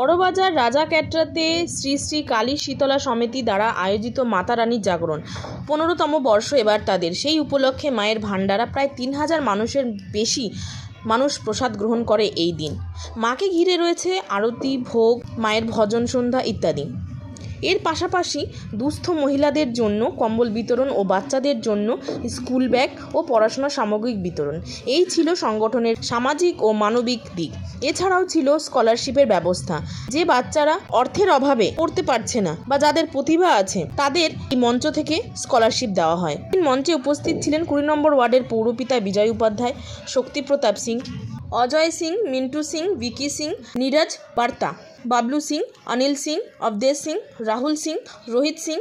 বড়বাজার রাজা ক্যাটরাতে শ্রী শ্রী কালী শীতলা সমিতি দ্বারা আয়োজিত মাতা রানীর জাগরণ। পনেরোতম বর্ষ এবার তাদের। সেই উপলক্ষে মায়ের ভাণ্ডারা প্রায় তিন হাজার মানুষের বেশি মানুষ প্রসাদ গ্রহণ করে এই দিন। মাকে ঘিরে রয়েছে আরতি, ভোগ, মায়ের ভজন সন্ধ্যা ইত্যাদি। এর পাশাপাশি দুস্থ মহিলাদের জন্য কম্বল বিতরণ ও বাচ্চাদের জন্য স্কুল ব্যাগ ও পড়াশোনা সামগ্রিক বিতরণ। এই ছিল সংগঠনের সামাজিক ও মানবিক দিক। এছাড়াও ছিল স্কলারশিপের ব্যবস্থা। যে বাচ্চারা অর্থের অভাবে পড়তে পারছে না বা যাদের প্রতিভা আছে, তাদের এই মঞ্চ থেকে স্কলারশিপ দেওয়া হয়। মঞ্চে উপস্থিত ছিলেন কুড়ি নম্বর ওয়ার্ডের পৌরপিতা বিজয় উপাধ্যায়, শক্তিপ্রতাপ সিং, অজয় সিং, মিন্টু সিং, ভিকি সিং, নীরজ বার্তা। বাবলু সিং, অনিল সিং অবদেশ সিং, রাহুল সিং, রোহিত সিং,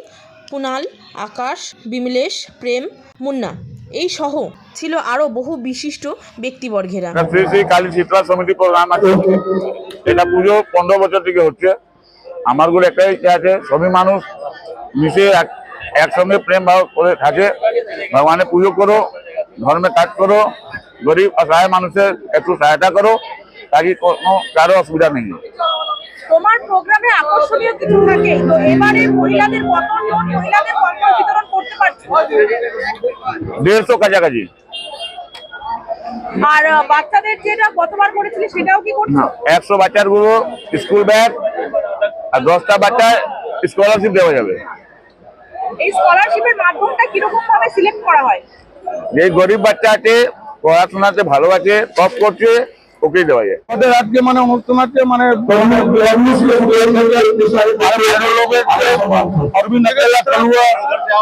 কুনাল, আকাশ, বিমলেশ, প্রেম, মুন্না। এই সহ ছিল আরও বহু বিশিষ্ট ব্যক্তিবর্গেরা। শ্রী শ্রী কালী শীতলা সমিতি প্রোগ্রাম আছে। এটা পুজো পনেরো বছর থেকে হচ্ছে। আমারগুলো একটাই ইচ্ছা আছে, সবই মানুষ মিশে এক- একসঙ্গে প্রেম ভাব করে থাকে। ভগবানের পুজো করো ধর্মে কাজ করো, গরিব অসহায় মানুষের একটু সহায়তা করো তাকে কোনো কারও অসুবিধা নেই। তোমার প্রোগ্রামে আকর্ষণীয় কিছু থাকে। তো এবারে মহিলাদের কতজন মহিলাদের কম্বল বিতরণ করতে পারছ। দেড়শো কাছাকাছি। আর বাচ্চাদের যেটা গতবার করেছিলে সেটাও কি করছ? একশো বাচ্চারগুলো স্কুল ব্যাগ আর দশটা বাচ্চার স্কলারশিপ দেওয়া যাবে। এই স্কলারশিপের মাধ্যমটা কীরকম ভাবে সিলেক্ট করা হয়? যে গরিব বাচ্চা আছে পড়াশোনাতে ভালো আছে টপ করছে দেওয়া যায় আমাদের আজকে মানে মানে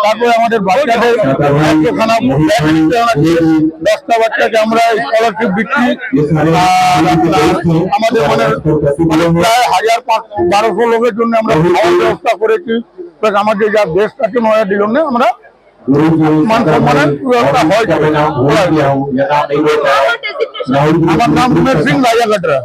তারপরে আমাদের। দশটা বাচ্চাকে আমরা স্কলারশিপ দিচ্ছি আমাদের মানে প্রায় হাজার পাঁচ বারোশো লোকের জন্য আমরা ব্যবস্থা করেছি আমাদের যা দেশ আছে নয়ার জন্য আমরা মান সম্মানের ব্যবস্থা হয় আমার designation আমার নাম উমেশ সিং রাজা কাটরা